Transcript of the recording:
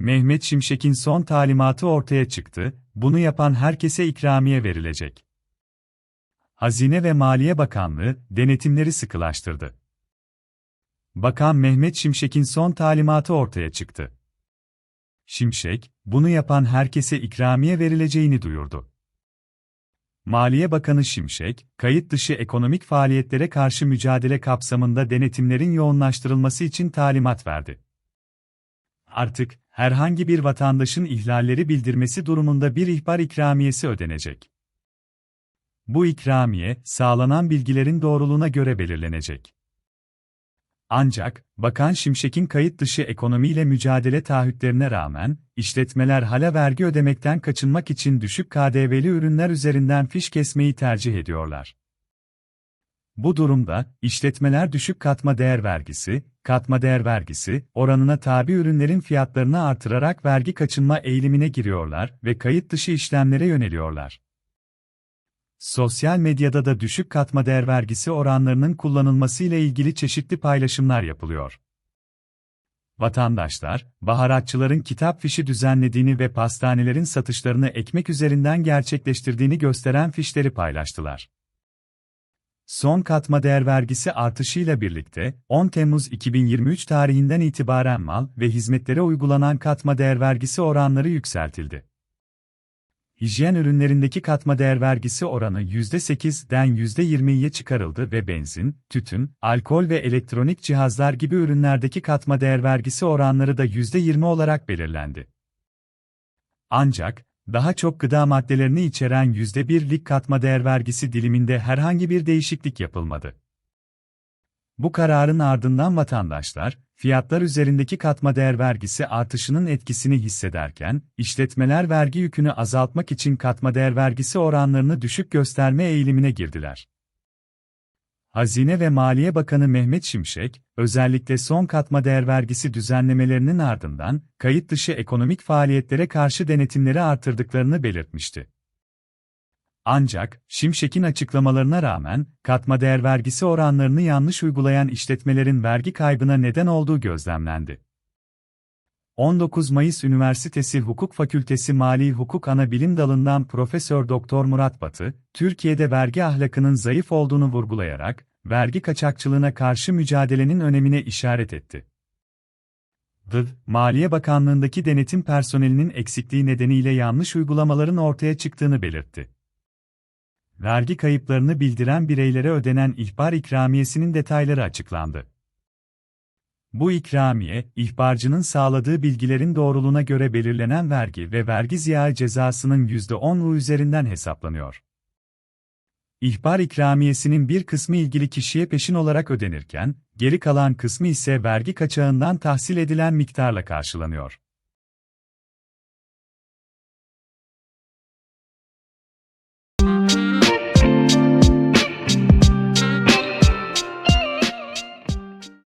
Mehmet Şimşek'in son talimatı ortaya çıktı, bunu yapan herkese ikramiye verilecek. Hazine ve Maliye Bakanlığı, denetimleri sıkılaştırdı. Bakan Mehmet Şimşek'in son talimatı ortaya çıktı. Şimşek, bunu yapan herkese ikramiye verileceğini duyurdu. Maliye Bakanı Şimşek, kayıt dışı ekonomik faaliyetlere karşı mücadele kapsamında denetimlerin yoğunlaştırılması için talimat verdi. Artık, herhangi bir vatandaşın ihlalleri bildirmesi durumunda bir ihbar ikramiyesi ödenecek. Bu ikramiye, sağlanan bilgilerin doğruluğuna göre belirlenecek. Ancak, Bakan Şimşek'in kayıt dışı ekonomiyle mücadele taahhütlerine rağmen, işletmeler hala vergi ödemekten kaçınmak için düşük KDV'li ürünler üzerinden fiş kesmeyi tercih ediyorlar. Bu durumda, işletmeler düşük katma değer vergisi, katma değer vergisi oranına tabi ürünlerin fiyatlarını artırarak vergi kaçınma eğilimine giriyorlar ve kayıt dışı işlemlere yöneliyorlar. Sosyal medyada da düşük katma değer vergisi oranlarının kullanılması ile ilgili çeşitli paylaşımlar yapılıyor. Vatandaşlar, baharatçıların kitap fişi düzenlediğini ve pastanelerin satışlarını ekmek üzerinden gerçekleştirdiğini gösteren fişleri paylaştılar. Son katma değer vergisi artışıyla birlikte 10 Temmuz 2023 tarihinden itibaren mal ve hizmetlere uygulanan katma değer vergisi oranları yükseltildi. Hijyen ürünlerindeki katma değer vergisi oranı %8'den %20'ye çıkarıldı ve benzin, tütün, alkol ve elektronik cihazlar gibi ürünlerdeki katma değer vergisi oranları da %20 olarak belirlendi. Ancak, daha çok gıda maddelerini içeren %1'lik katma değer vergisi diliminde herhangi bir değişiklik yapılmadı. Bu kararın ardından vatandaşlar, fiyatlar üzerindeki katma değer vergisi artışının etkisini hissederken, işletmeler vergi yükünü azaltmak için katma değer vergisi oranlarını düşük gösterme eğilimine girdiler. Hazine ve Maliye Bakanı Mehmet Şimşek, özellikle son katma değer vergisi düzenlemelerinin ardından, kayıt dışı ekonomik faaliyetlere karşı denetimleri artırdıklarını belirtmişti. Ancak, Şimşek'in açıklamalarına rağmen, katma değer vergisi oranlarını yanlış uygulayan işletmelerin vergi kaybına neden olduğu gözlemlendi. 19 Mayıs Üniversitesi Hukuk Fakültesi Mali Hukuk Ana Bilim Dalı'ndan Profesör Doktor Murat Batı, Türkiye'de vergi ahlakının zayıf olduğunu vurgulayarak, vergi kaçakçılığına karşı mücadelenin önemine işaret etti. D. Maliye Bakanlığındaki denetim personelinin eksikliği nedeniyle yanlış uygulamaların ortaya çıktığını belirtti vergi kayıplarını bildiren bireylere ödenen ihbar ikramiyesinin detayları açıklandı. Bu ikramiye, ihbarcının sağladığı bilgilerin doğruluğuna göre belirlenen vergi ve vergi ziyağı cezasının %10'u üzerinden hesaplanıyor. İhbar ikramiyesinin bir kısmı ilgili kişiye peşin olarak ödenirken, geri kalan kısmı ise vergi kaçağından tahsil edilen miktarla karşılanıyor.